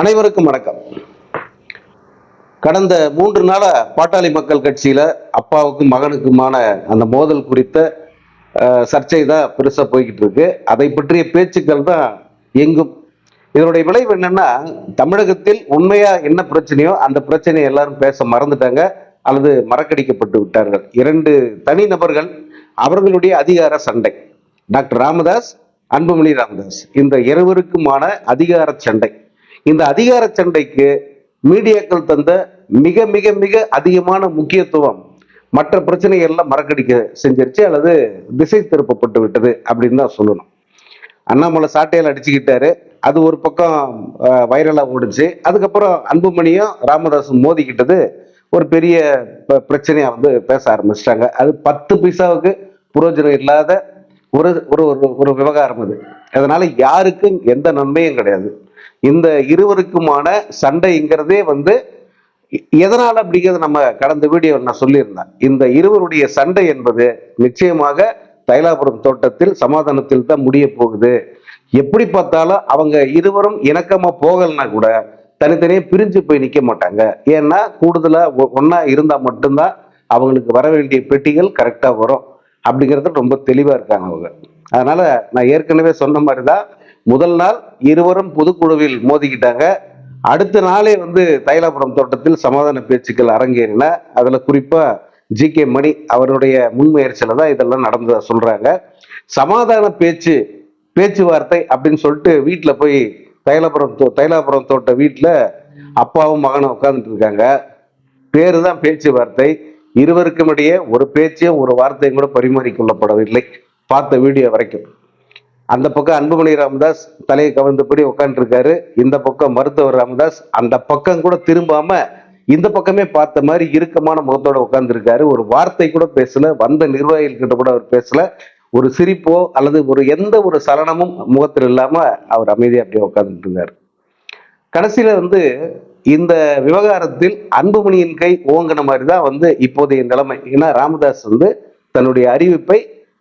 அனைவருக்கும் வணக்கம். கடந்த மூன்று நாள பாட்டாளி மக்கள் கட்சியில அப்பாவுக்கும் மகனுக்குமான அந்த மோதல் குறித்த சர்ச்சை தான் பெருசா போய்கிட்டு இருக்கு. அதை பற்றிய பேச்சுக்கள் தான் எங்கும் இதனுடைய விளைவு என்னன்னா தமிழகத்தில் உண்மையா என்ன பிரச்சனையோ அந்த பிரச்சனையை எல்லாரும் பேச மறந்துட்டாங்க அல்லது மறக்கடிக்கப்பட்டு விட்டார்கள். இரண்டு தனி நபர்கள் அவர்களுடைய அதிகார சண்டை. டாக்டர் ராமதாஸ் அன்புமணி ராமதாஸ். இந்த இருவருக்குமான அதிகார சண்டை. இந்த அதிகார சண்டைக்கு மீடியாக்கள் தந்த மிக மிக மிக அதிகமான முக்கியத்துவம் மற்ற பிரச்சனைகள்லாம் மறக்கடிக்க செஞ்சிருச்சு அல்லது திசை திருப்பப்பட்டு விட்டது அப்படின்னு தான் சொல்லணும். அண்ணாமலை சாட்டையால் அடிச்சுக்கிட்டாரு. அது ஒரு பக்கம் வைரலாக ஓடுச்சு. அதுக்கப்புறம் அன்புமணியும் ராமதாஸும் மோதிக்கிட்டது ஒரு பெரிய ப- வந்து பேச ஆரம்பிச்சிட்டாங்க. அது பத்து பைசாவுக்கு புரோஜனம் இல்லாத ஒரு ஒரு ஒரு- ஒரு விவகாரம் அது. அதனால யாருக்கும் எந்த நன்மையும் கிடையாது. இந்த இருவருக்குமான சண்டைங்கிறதே வந்து எதனால் அப்படிங்கிறது நம்ம கடந்த வீடியோ நான் சொல்லியிருந்தேன். இந்த இருவருடைய சண்டை என்பது நிச்சயமாக தைலாபுரம் தோட்டத்தில் சமாதானத்தில் தான் முடிய போகுது. எப்படி பார்த்தாலும் அவங்க இருவரும் இணக்கமாக போகலைன்னா கூட தனித்தனியே பிரிஞ்சு போய் நிற்க மாட்டாங்க. ஏன்னா கூடுதலாக ஒ- இருந்தால் மட்டும்தான் அவங்களுக்கு வர வேண்டிய பெட்டிகள் கரெக்டாக வரும். அப்படிங்கிறது ரொம்ப தெளிவாக இருக்காங்க அவங்க. அதனால் நான் ஏற்கனவே சொன்ன மாதிரி தான் முதல் நாள் இருவரும் பொதுக்குழுவில் மோதிக்கிட்டாங்க. அடுத்த நாளே வந்து தைலாபுரம் தோட்டத்தில் சமாதான பேச்சுக்கள் அரங்கேறின. அதில் குறிப்பாக ஜி கே மணி அவருடைய முன்முயற்சியில் தான் இதெல்லாம் நடந்ததாக சொல்கிறாங்க சமாதான பேச்சு பேச்சுவார்த்தை அப்படின்னு சொல்லிட்டு வீட்டில் போய் தைலாபுரம் தோ- தைலாபுரம் தோட்ட வீட்டில் அப்பாவும் மகனும் உட்காந்துட்டு இருக்காங்க. பேரு தான் பேச்சுவார்த்தை. இருவருக்கும் இடையே ஒரு பேச்சையும் ஒரு வார்த்தையும் கூட பரிமாறிக்கொள்ளப்படவில்லை பார்த்த வீடியோ வரைக்கும். அந்த பக்கம் அன்புமணி ராமதாஸ் தலையை கவர்ந்தபடி உட்காந்துருக்காரு இந்த பக்கம் மருத்துவர் ராமதாஸ் அந்த பக்கம் கூட திரும்பாம இந்த பக்கமே பார்த்த மாதிரி இறுக்கமான முகத்தோட உட்காந்துருக்காரு ஒரு வார்த்தை கூட பேசல வந்த நிர்வாகிகள்கிட்ட கூட அவர் பேசல. ஒரு சிரிப்போ அல்லது ஒரு எந்த ஒரு சலனமும் முகத்தில் இல்லாம அவர் அமைதியா அப்படியே உட்கார்ந்துட்டு இருந்தார் கடைசியில வந்து இந்த விவகாரத்தில் அன்புமணியின் கை ஓங்கின மாதிரி தான் வந்து இப்போதைய நிலைமை. ஏன்னா ராமதாஸ் வந்து தன்னுடைய அறிவிப்பை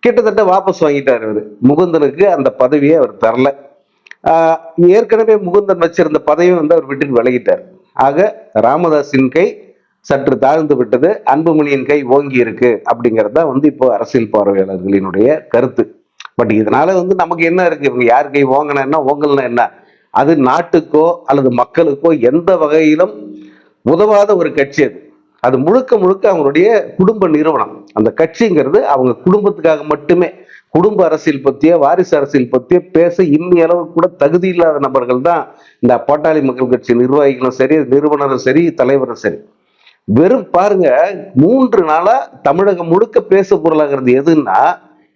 கிட்டத்தட்ட வாபஸ் வாங்கிட்டார் அவர். முகுந்தனுக்கு அந்த பதவியை அவர் தரல. ஆஹ் ஏற்கனவே முகுந்தன் வச்சிருந்த பதவியை வந்து அவர் விட்டுட்டு விலகிட்டார். ஆக ராமதாஸின் கை சற்று தாழ்ந்து விட்டது. அன்புமணியின் கை ஓங்கி இருக்கு அப்படிங்கிறது தான் வந்து இப்போ அரசியல் பார்வையாளர்களினுடைய கருத்து. பட் இதனால வந்து நமக்கு என்ன இருக்கு? இவங்க யார் கை ஓங்கினா என்ன? ஓங்கல்னா என்ன? அது நாட்டுக்கோ அல்லது மக்களுக்கோ எந்த வகையிலும் உதவாத ஒரு கட்சி அது. அது முழுக்க முழுக்க அவங்களுடைய குடும்ப நிறுவனம். அந்த கட்சிங்கிறது அவங்க குடும்பத்துக்காக மட்டுமே. குடும்ப அரசியல் பத்திய வாரிசு அரசியல் பத்திய பேச இன்னி அளவு கூட தகுதி இல்லாத நபர்கள் தான் இந்த பாட்டாளி மக்கள் கட்சி நிர்வாகிகளும் சரி நிறுவனரும் சரி தலைவரும் சரி. வெறும் பாருங்க மூன்று நாளா தமிழகம் முழுக்க பேச பொருளாகிறது எதுன்னா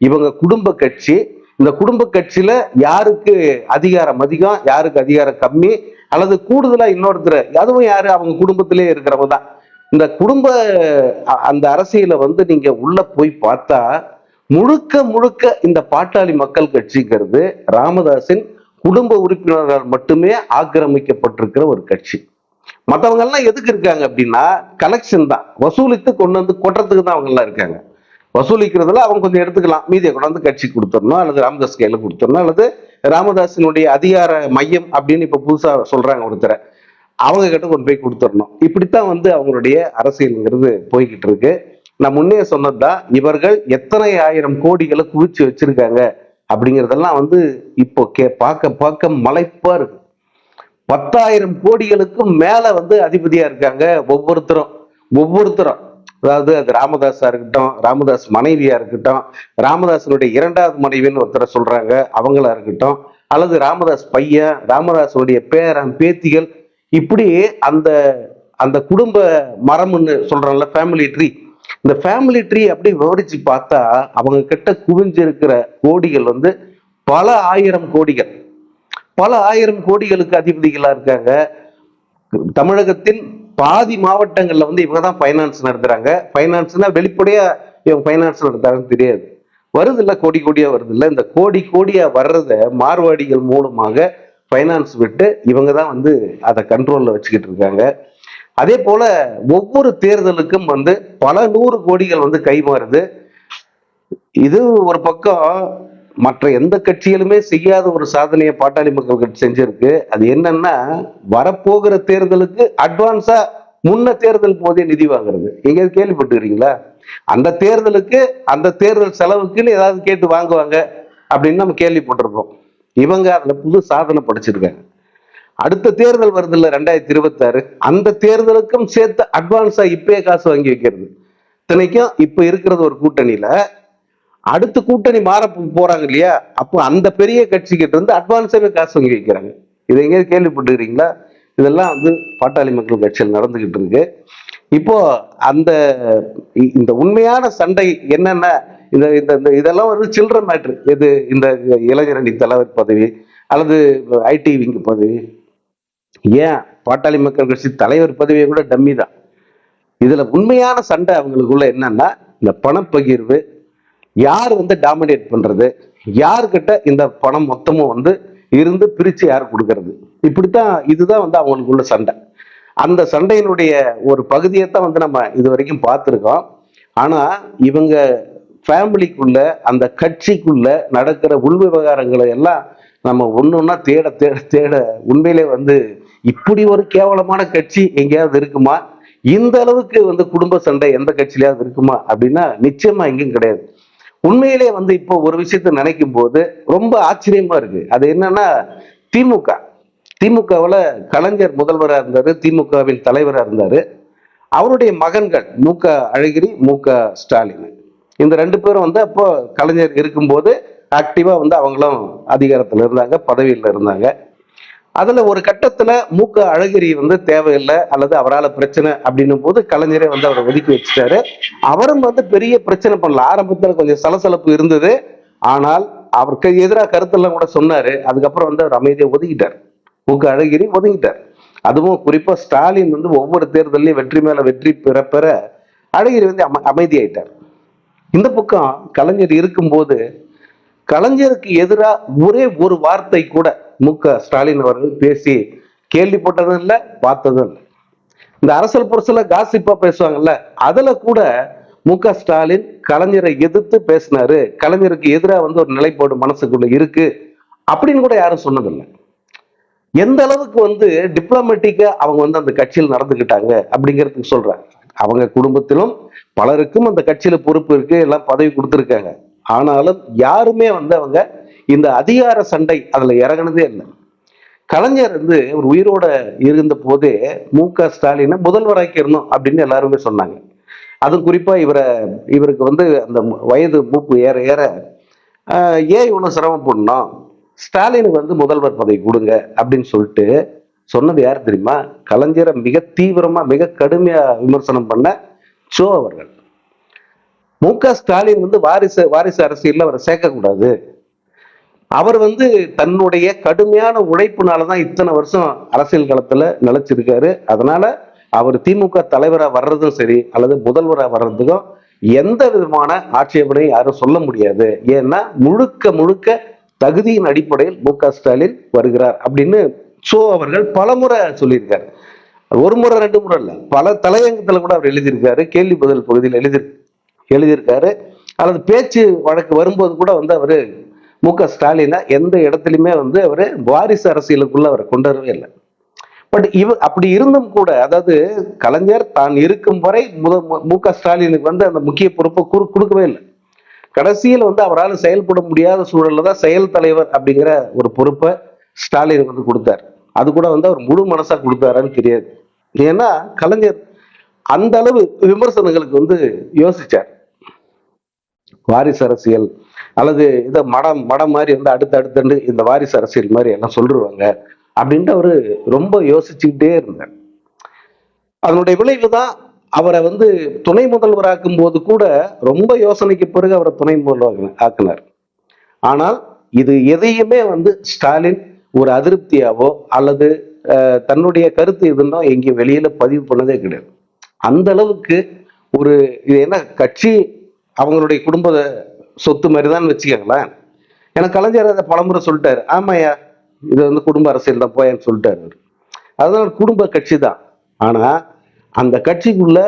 இவங்க குடும்ப கட்சி. இந்த குடும்ப கட்சியில யாருக்கு அதிகாரம் அதிகம் யாருக்கு அதிகாரம் கம்மி அல்லது கூடுதலா இன்னொருத்தர் அதுவும் யாரு? அவங்க குடும்பத்திலே இருக்கிறவங்க தான். இந்த குடும்ப அ- அந்த அரசியல வந்து நீங்க உள்ள போய் பார்த்தா முழுக்க முழுக்க இந்த பாட்டாளி மக்கள் கட்சிங்கிறது ராமதாஸின் குடும்ப உறுப்பினர்கள் மட்டுமே ஆக்கிரமிக்கப்பட்டிருக்கிற ஒரு கட்சி. மற்றவங்க எல்லாம் எதுக்கு இருக்காங்க அப்படின்னா கலெக்ஷன் தான். வசூலித்து கொண்டு வந்து கொட்டுறதுக்கு தான் அவங்க எல்லாம் இருக்காங்க. வசூலிக்கிறதுல அவங்க கொஞ்சம் எடுத்துக்கலாம். மீதியை கொண்டாந்து கட்சி கொடுத்துடணும் அல்லது ராமதாஸ் கையில் கொடுத்துடணும் அல்லது ராமதாசினுடைய அதிகார மையம் அப்படின்னு இப்போ புதுசாக சொல்கிறாங்க ஒருத்தரை. அவங்க கிட்ட கொண்டு போய் கொடுத்துடணும். இப்படித்தான் வந்து அவங்களுடைய அரசியல்ங்கிறது போய்கிட்டு இருக்கு நான் முன்னே சொன்னதுதான் இவர்கள் எத்தனை ஆயிரம் கோடிகளை குவிச்சு வச்சிருக்காங்க அப்படிங்கிறதெல்லாம் வந்து இப்போ கே பார்க்க பார்க்க மலைப்பா இருக்கு. பத்தாயிரம் கோடிகளுக்கும் மேல வந்து அதிபதியா இருக்காங்க ஒவ்வொருத்தரும். ஒவ்வொருத்தரும். அதாவது அது ராமதாஸா இருக்கட்டும் ராமதாஸ் மனைவியா இருக்கட்டும் ராமதாசனுடைய இரண்டாவது மனைவின்னு ஒருத்தரை சொல்றாங்க அவங்களா இருக்கட்டும் அல்லது ராமதாஸ் பையன் ராமதாசனுடைய பேரன் பேத்திகள் இப்படி அந்த அந்த குடும்ப மரம்னு சொல்றாங்கல்ல ஃபேமிலி ட்ரீ இந்த ஃபேமிலி ட்ரீ அப்படி விவரிச்சு பார்த்தா அவங்க கிட்ட குவிஞ்சிருக்கிற கோடிகள் வந்து பல ஆயிரம் கோடிகள். பல ஆயிரம் கோடிகளுக்கு அதிபதிகளா இருக்காங்க. தமிழகத்தின் பாதி மாவட்டங்கள்ல வந்து இவங்க தான் ஃபைனான்ஸ் நடத்துறாங்க. ஃபைனான்ஸ்னா வெளிப்படையா இவங்க ஃபைனான்ஸ் நடத்துறாங்கன்னு தெரியாது. வருது இல்லை கோடி கோடியா வருது இல்லை இந்த கோடி கோடியா வர்றத மார்வாடிகள் மூலமாக ஃபைனான்ஸ் விட்டு இவங்க தான் வந்து அதை கண்ட்ரோலில் வச்சுக்கிட்டு இருக்காங்க. அதே போல ஒவ்வொரு தேர்தலுக்கும் வந்து பல நூறு கோடிகள் வந்து கைமாறுது. இது ஒரு பக்கம் மற்ற எந்த கட்சியிலுமே செய்யாத ஒரு சாதனையை பாட்டாளி மக்கள் கட்சி செஞ்சிருக்கு. அது என்னன்னா வரப்போகிற தேர்தலுக்கு அட்வான்ஸா முன்ன தேர்தல் போதே நிதி வாங்குறது. எங்கேயாவது கேள்விப்பட்டுக்கிறீங்களா அந்த தேர்தலுக்கு அந்த தேர்தல் செலவுக்குன்னு ஏதாவது கேட்டு வாங்குவாங்க அப்படின்னு நம்ம கேள்விப்பட்டிருக்கோம். இவங்க அதில் புது சாதனை படைச்சிருக்காங்க. அடுத்த தேர்தல் வருது இல்ல ரெண்டாயிரத்தி இருபத்தாறு. அந்த தேர்தலுக்கும் சேர்த்து அட்வான்ஸாக இப்பயே காசு வாங்கி வைக்கிறது. இத்தனைக்கும் இப்போ இருக்கிறது ஒரு கூட்டணியில அடுத்த கூட்டணி மாற போகிறாங்க இல்லையா? அப்போ அந்த பெரிய கட்சிக்கிட்ட இருந்து அட்வான்ஸாகவே காசு வாங்கி வைக்கிறாங்க. இதை எங்கேயாவது கேள்விப்பட்டுக்கிறீங்களா இதெல்லாம் வந்து பாட்டாளி மக்கள் கட்சியில் நடந்துக்கிட்டு இருக்கு. இப்போ அந்த இந்த உண்மையான சண்டை என்னென்ன இந்த இந்த இந்த இதெல்லாம் வந்து சில்லற மேட்ரு இது இந்த இளைஞரணி தலைவர் பதவி அல்லது ஐடி விங் பதவி. ஏன்? பாட்டாளி மக்கள் கட்சி தலைவர் பதவியை கூட டம்மி தான். இதில் உண்மையான சண்டை அவங்களுக்குள்ள என்னன்னா இந்த பணப்பகிர்வு யார் வந்து டாமினேட் பண்ணுறது யார்கிட்ட இந்த பணம் மொத்தமும் வந்து இருந்து பிரித்து யார் கொடுக்கறது? இப்படித்தான் இதுதான் வந்து அவங்களுக்குள்ள சண்டை. அந்த சண்டையினுடைய ஒரு பகுதியை தான் வந்து நம்ம இது வரைக்கும் பார்த்துருக்கோம். ஆனால் இவங்க ஃபேமிலிக்குள்ள அந்த கட்சிக்குள்ள நடக்கிற உள் விவகாரங்களை எல்லாம் நம்ம ஒன்னொன்னா தேட தேட தேட உண்மையிலே வந்து இப்படி ஒரு கேவலமான கட்சி எங்கேயாவது இருக்குமா? இந்த அளவுக்கு வந்து குடும்ப சண்டை எந்த கட்சியிலயாவது இருக்குமா? அப்படின்னா நிச்சயமா எங்கேயும் கிடையாது. உண்மையிலே வந்து இப்போ ஒரு விஷயத்த நினைக்கும் போது ரொம்ப ஆச்சரியமா இருக்கு. அது என்னன்னா திமுக. திமுகவில் கலைஞர் முதல்வராக இருந்தார் திமுகவின் தலைவராக இருந்தார். அவருடைய மகன்கள் மு க. அழகிரி மு க. ஸ்டாலின். இந்த ரெண்டு பேரும் வந்து அப்போ கலைஞர் இருக்கும்போது ஆக்டிவாக வந்து அவங்களும் அதிகாரத்தில் இருந்தாங்க பதவியில் இருந்தாங்க. அதில் ஒரு கட்டத்தில் மூக்க அழகிரி வந்து தேவையில்லை அல்லது அவரால் பிரச்சனை அப்படின்னும் போது கலைஞரே வந்து அவரை ஒதுக்கி வச்சுட்டாரு. அவரும் வந்து பெரிய பிரச்சனை பண்ணல. ஆரம்பத்தில் கொஞ்சம் சலசலப்பு இருந்தது. ஆனால் அவருக்கு எதிராக கருத்தெல்லாம் கூட சொன்னாரு. அதுக்கப்புறம் வந்து அவர் அமைதியை ஒதுக்கிட்டார். மூக்க அழகிரி ஒதுங்கிட்டார் அதுவும் குறிப்பாக ஸ்டாலின் வந்து ஒவ்வொரு தேர்தலையும் வெற்றி மேலே வெற்றி பெற பெற அழகிரி வந்து அம அமைதியாயிட்டார். இந்த பக்கம் கலைஞர் இருக்கும்போது கலைஞருக்கு எதிராக ஒரே ஒரு வார்த்தை கூட மு க. ஸ்டாலின் அவர்கள் பேசி கேள்விப்பட்டதும் இல்லை பார்த்ததும் இல்லை. இந்த அரசல் புரசல காசிப்பா பேசுவாங்கல்ல அதுல கூட மு க. ஸ்டாலின் கலைஞரை எதிர்த்து பேசினாரு. கலைஞருக்கு எதிராக வந்து ஒரு நிலைப்பாடு மனசுக்குள்ள இருக்கு அப்படின்னு கூட யாரும் சொன்னதில்லை. எந்த அளவுக்கு வந்து டிப்ளமேட்டிக்கா அவங்க வந்து அந்த கட்சியில் நடந்துக்கிட்டாங்க அப்படிங்கிறதுக்கு சொல்றேன். அவங்க குடும்பத்திலும் பலருக்கும் அந்த கட்சியில பொறுப்பு இருக்கு எல்லாம் பதவி கொடுத்துருக்காங்க. ஆனாலும் யாருமே வந்து அவங்க இந்த அதிகார சண்டை அதுல இறங்கினதே இல்லை. கலைஞர் வந்து ஒரு உயிரோட இருந்த போதே மு க ஸ்டாலினை முதல்வராக்கிடணும் அப்படின்னு எல்லாருமே சொன்னாங்க. அது குறிப்பா இவரை இவருக்கு வந்து அந்த வயது மூப்பு ஏற ஏற ஆஹ், ஏன் இவ்வளவு பண்ணோம்? ஸ்டாலினுக்கு வந்து முதல்வர் பதவி கொடுங்க அப்படின்னு சொல்லிட்டு சொன்னது யார் தெரியுமா? கலைஞரை மிக தீவிரமாக மிக கடுமையாக விமர்சனம் பண்ண சோ அவர்கள். மு க ஸ்டாலின் வந்து வாரிசு வாரிசு அரசியலில் அவரை சேர்க்கக்கூடாது. அவர் வந்து தன்னுடைய கடுமையான உழைப்புனால தான் இத்தனை வருஷம் அரசியல் களத்தில் நிலைச்சிருக்காரு அதனால அவர் திமுக தலைவராக வர்றதும் சரி அல்லது முதல்வராக வர்றதுக்கும் எந்த விதமான ஆட்சேபனையும் யாரும் சொல்ல முடியாது. ஏன்னா முழுக்க முழுக்க தகுதியின் அடிப்படையில் மு க ஸ்டாலின் வருகிறார் அப்படின்னு சோ அவர்கள் பலமுறை சொல்லியிருக்காரு. ஒரு முறை ரெண்டு முறை இல்லை. பல தலையங்கத்தில் கூட அவர் எழுதியிருக்காரு. கேள்வி பதில் பகுதியில் எழுதி எழுதியிருக்காரு. அல்லது பேச்சு வழக்கு வரும்போது கூட வந்து அவர் மு க ஸ்டாலினை எந்த இடத்துலையுமே வந்து அவர் வாரிசு அரசியலுக்குள்ள அவரை கொண்டு வரவே இல்லை. பட் இவ அப்படி இருந்தும் கூட அதாவது கலைஞர் தான் இருக்கும் வரை முத மு- க ஸ்டாலினுக்கு வந்து அந்த முக்கிய பொறுப்பை குறு கொடுக்கவே இல்லை. கடைசியில் வந்து அவரால் செயல்பட முடியாத சூழலில் தான் செயல் தலைவர் அப்படிங்கிற ஒரு பொறுப்பை ஸ்டாலின் வந்து கொடுத்தார். அது கூட வந்து அவர் முழு மனசா கொடுத்தாரான்னு தெரியாது. ஏன்னா கலைஞர் அந்த அளவு விமர்சனங்களுக்கு வந்து யோசிச்சார். வாரிசு அரசியல் அல்லது இதை மடம் மடம் மாதிரி வந்து அடுத்து அடுத்து இந்த வாரிசு அரசியல் மாதிரி எல்லாம் சொல்லிருவாங்க அப்படின்ட்டு அவரு ரொம்ப யோசிச்சுக்கிட்டே இருந்தார். அதனுடைய விளைவு தான் அவரை வந்து துணை முதல்வராக்கும் போது கூட ரொம்ப யோசனைக்கு பிறகு அவரை துணை முதல்வர் ஆக்கினார். ஆனால் இது எதையுமே வந்து ஸ்டாலின் ஒரு அதிருப்தியாவோ அல்லது தன்னுடைய கருத்து இதுன்னோ எங்கேயும் வெளியில பதிவு பண்ணதே கிடையாது. அந்த அளவுக்கு ஒரு இது என்ன கட்சி அவங்களுடைய குடும்ப சொத்து மாதிரி தான் வச்சுக்கோங்களேன். ஏன்னா கலைஞர் அதை பலமுறை சொல்லிட்டாரு. ஆமாயா இது வந்து குடும்ப அரசியல் தான் போயான்னு சொல்லிட்டாரு அவரு. அதனால குடும்ப கட்சி தான். ஆனா அந்த கட்சிக்குள்ள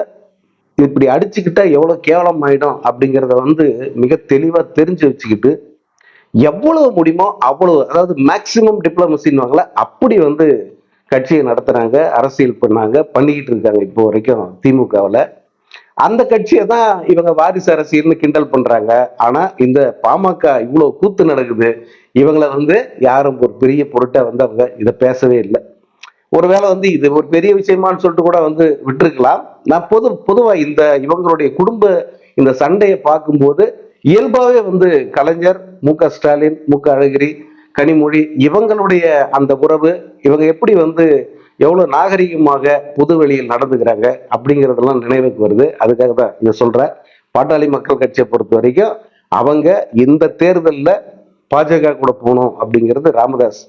இப்படி அடிச்சுக்கிட்டா எவ்வளவு கேவலம் ஆயிடும் அப்படிங்கிறத வந்து மிக தெளிவா தெரிஞ்சு வச்சுக்கிட்டு எவ்வளவு முடியுமோ அவ்வளவு அதாவது மேக்சிமம் டிப்ளமசின்னுவாங்களே அப்படி வந்து கட்சியை நடத்துனாங்க அரசியல் பண்ணாங்க பண்ணிக்கிட்டு இருக்காங்க இப்போ வரைக்கும் திமுகவில். அந்த கட்சியை தான் இவங்க வாரிசு அரசியல்னு கிண்டல் பண்றாங்க. ஆனா இந்த பாமக இவ்வளோ கூத்து நடக்குது இவங்களை வந்து யாரும் ஒரு பெரிய பொருட்டை வந்து அவங்க இதை பேசவே இல்லை. ஒருவேளை வந்து இது ஒரு பெரிய விஷயமான்னு சொல்லிட்டு கூட வந்து விட்டுருக்கலாம். நான் பொது பொதுவாக இந்த இவங்களுடைய குடும்ப இந்த சண்டையை பார்க்கும்போது இயல்பாகவே வந்து கலைஞர் மு க ஸ்டாலின் மு க அழகிரி கனிமொழி இவங்களுடைய அந்த உறவு இவங்க எப்படி வந்து எவ்வளோ நாகரிகமாக பொது வெளியில் நடந்துக்கிறாங்க அப்படிங்கிறதெல்லாம் நினைவுக்கு வருது. அதுக்காக தான் இதை சொல்கிறேன் பாட்டாளி மக்கள் கட்சியை பொறுத்த வரைக்கும் அவங்க இந்த தேர்தலில் பாஜக கூட போகணும் அப்படிங்கிறது ராமதாஸ்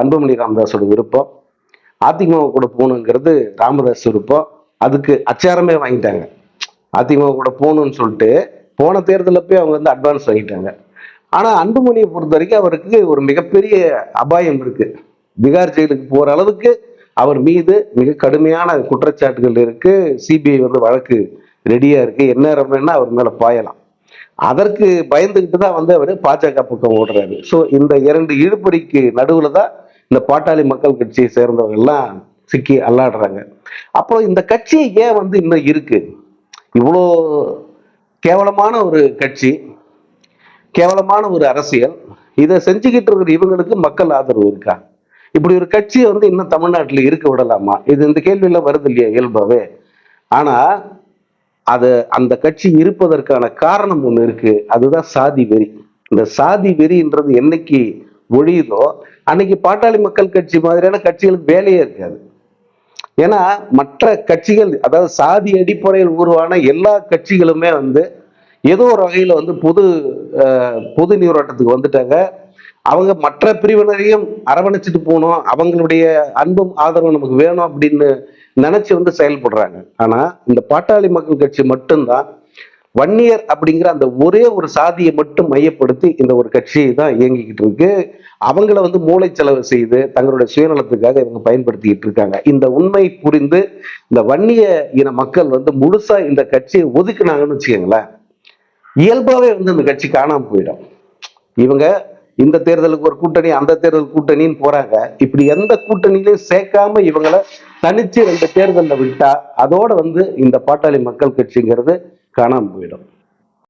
அன்புமணி ராமதாஸோட விருப்பம். அதிமுக கூட போகணுங்கிறது ராமதாஸ் விருப்பம். அதுக்கு அச்சாரமே வாங்கிட்டாங்க. அதிமுக கூட போகணும்னு சொல்லிட்டு போன தேர்தலில் போய் அவங்க வந்து அட்வான்ஸ் வாங்கிட்டாங்க. ஆனால் அன்புமணியை பொறுத்த வரைக்கும் அவருக்கு ஒரு மிகப்பெரிய அபாயம் இருக்கு. பீகார் ஜெயிலுக்கு போகிற அளவுக்கு அவர் மீது மிக கடுமையான குற்றச்சாட்டுகள் இருக்கு. சிபிஐ வந்து வழக்கு ரெடியாக இருக்கு. என்ன வேணா அவர் மேலே பாயலாம். அதற்கு பயந்துக்கிட்டு தான் வந்து அவர் பாஜக பக்கம் ஓடுறாரு. ஸோ இந்த இரண்டு இழுபறிக்கு நடுவில் தான் இந்த பாட்டாளி மக்கள் கட்சியை சேர்ந்தவங்க எல்லாம் சிக்கி அல்லாடுறாங்க. அப்புறம் இந்த கட்சி ஏன் வந்து இன்னும் இருக்கு? இவ்வளோ கேவலமான ஒரு கட்சி கேவலமான ஒரு அரசியல். இதை செஞ்சுக்கிட்டு இருக்கிற இவங்களுக்கு மக்கள் ஆதரவு இருக்கா? இப்படி ஒரு கட்சியை வந்து இன்னும் தமிழ்நாட்டில் இருக்க விடலாமா? இது இந்த கேள்வியெல்லாம் வருது இல்லையா இயல்பாவே? ஆனால் அது அந்த கட்சி இருப்பதற்கான காரணம் ஒன்று இருக்கு. அதுதான் சாதி வெறி. இந்த சாதி வெறின்றது என்னைக்கு ஒழியுதோ அன்னைக்கு பாட்டாளி மக்கள் கட்சி மாதிரியான கட்சிகளுக்கு வேலையே இருக்காது. ஏன்னா மற்ற கட்சிகள் அதாவது சாதி அடிப்படையில் உருவான எல்லா கட்சிகளுமே வந்து ஏதோ ஒரு வகையில் வந்து பொது பொது நீரோட்டத்துக்கு வந்துட்டாங்க. அவங்க மற்ற பிரிவினரையும் அரவணைச்சிட்டு போகணும். அவங்களுடைய அன்பும் ஆதரவும் நமக்கு வேணும் அப்படின்னு நினைச்சு வந்து செயல்படுறாங்க. ஆனா இந்த பாட்டாளி மக்கள் கட்சி மட்டும்தான் வன்னியர் அப்படிங்கிற அந்த ஒரே ஒரு சாதியை மட்டும் மையப்படுத்தி இந்த ஒரு கட்சி தான் இயங்கிக்கிட்டு இருக்கு. அவங்கள வந்து மூளை செலவு செய்து தங்களுடைய சுயநலத்துக்காக இவங்க பயன்படுத்திக்கிட்டு இருக்காங்க. இந்த உண்மை புரிந்து இந்த வன்னிய இன மக்கள் வந்து முழுசா இந்த கட்சியை ஒதுக்குனாங்கன்னு வச்சுக்கோங்களேன் இயல்பாவே வந்து இந்த கட்சி காணாம போயிடும். இவங்க இந்த தேர்தலுக்கு ஒரு கூட்டணி அந்த தேர்தல் கூட்டணின்னு போறாங்க. இப்படி எந்த கூட்டணியிலையும் சேர்க்காம இவங்கள தனிச்சு ரெண்டு தேர்தலில் விட்டா அதோட வந்து இந்த பாட்டாளி மக்கள் கட்சிங்கிறது காணாமல் போயிடும்.